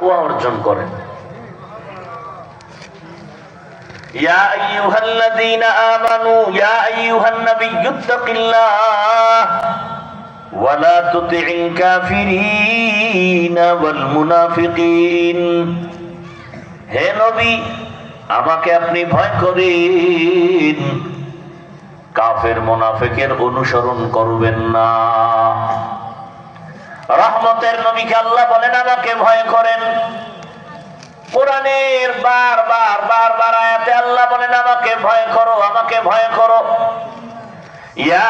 অর্জন করেন হে নবী আমাকে আপনি ভয় করেন। কাফের মুনাফিকের অনুসরণ করবেন না। রহমতের নবীকে আল্লাহ বলেন, আমাকে ভয় করেন। কোরআনের বার বার বার বার আয়াতে আল্লাহ বলেন, আমাকে ভয় করো, আমাকে ভয় করো। ইয়া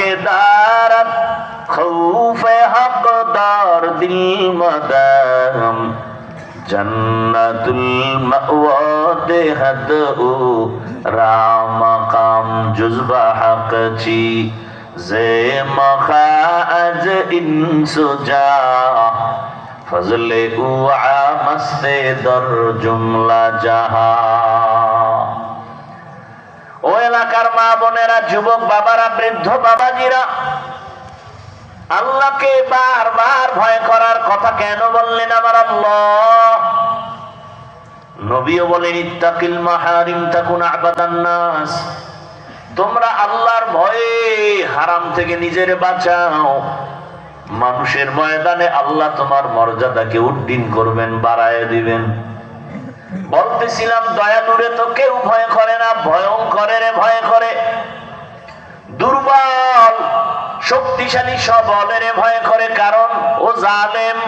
کے دارت خوف حق دار دل مدام جنت المأوى دے حد او رام قام جزب حق چی زے مخاج انس جا فضل اوعا مست در جملہ جہاں ও এলাকার মা বোনেরা, যুবক বাবারা, বৃদ্ধ বাবাজিরা, আল্লাহকে বারবার ভয় করার কথা কেন বললেন আমার নবীও বলেন, ইত্তাকিল মাহারিম তাকুন আবাদান নাস। তোমরা আল্লাহর ভয়ে হারাম থেকে নিজের বাঁচাও। মানুষের ময়দানে আল্লাহ তোমার মর্যাদাকে উড্ডীন করবেন, বাড়ায় দিবেন। বলতেছিলাম দয়ালুরে তো কেউ ভয় করে না ভয়ঙ্করের ভয় করে। দুর্বল, শক্তিশালী সবলের ভয় করে, কারণ ও জালেম।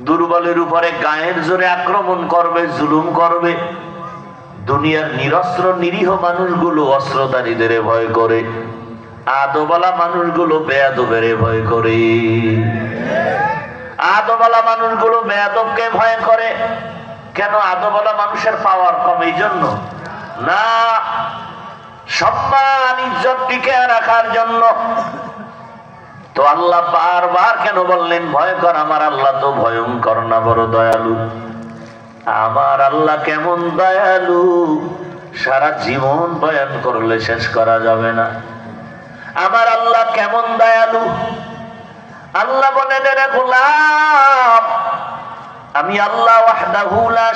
দুর্বলের উপরে গায়ের জোরে আক্রমণ করবে, জুলুম করবে। দুনিয়ার নিরস্ত্র, নিরীহ মানুষগুলো অস্ত্রধারীদের ভয় করে। আদোবালা মানুষগুলো বেয়াদবের ভয় করে। আদবালা মানুষগুলো বেয়াদবকে ভয় করে। কেন আদবালা মানুষের পাওয়ার কম? এই জন্য না, সম্মান, ইজ্জত টিকে রাখার জন্য। তো আল্লাহ বারবার কেন বললেন, ভয় কর, আমার আল্লাহ তো ভয়ঙ্কর না, বড় দয়ালু। আমার আল্লাহ কেমন দয়ালু? সারা জীবন বয়ান করলে শেষ করা যাবে না। আমার আল্লাহ কেমন দয়ালু? আল্লাহ বলেন রে গোলাম আমি আল্লাহ ওয়াহদাহু লা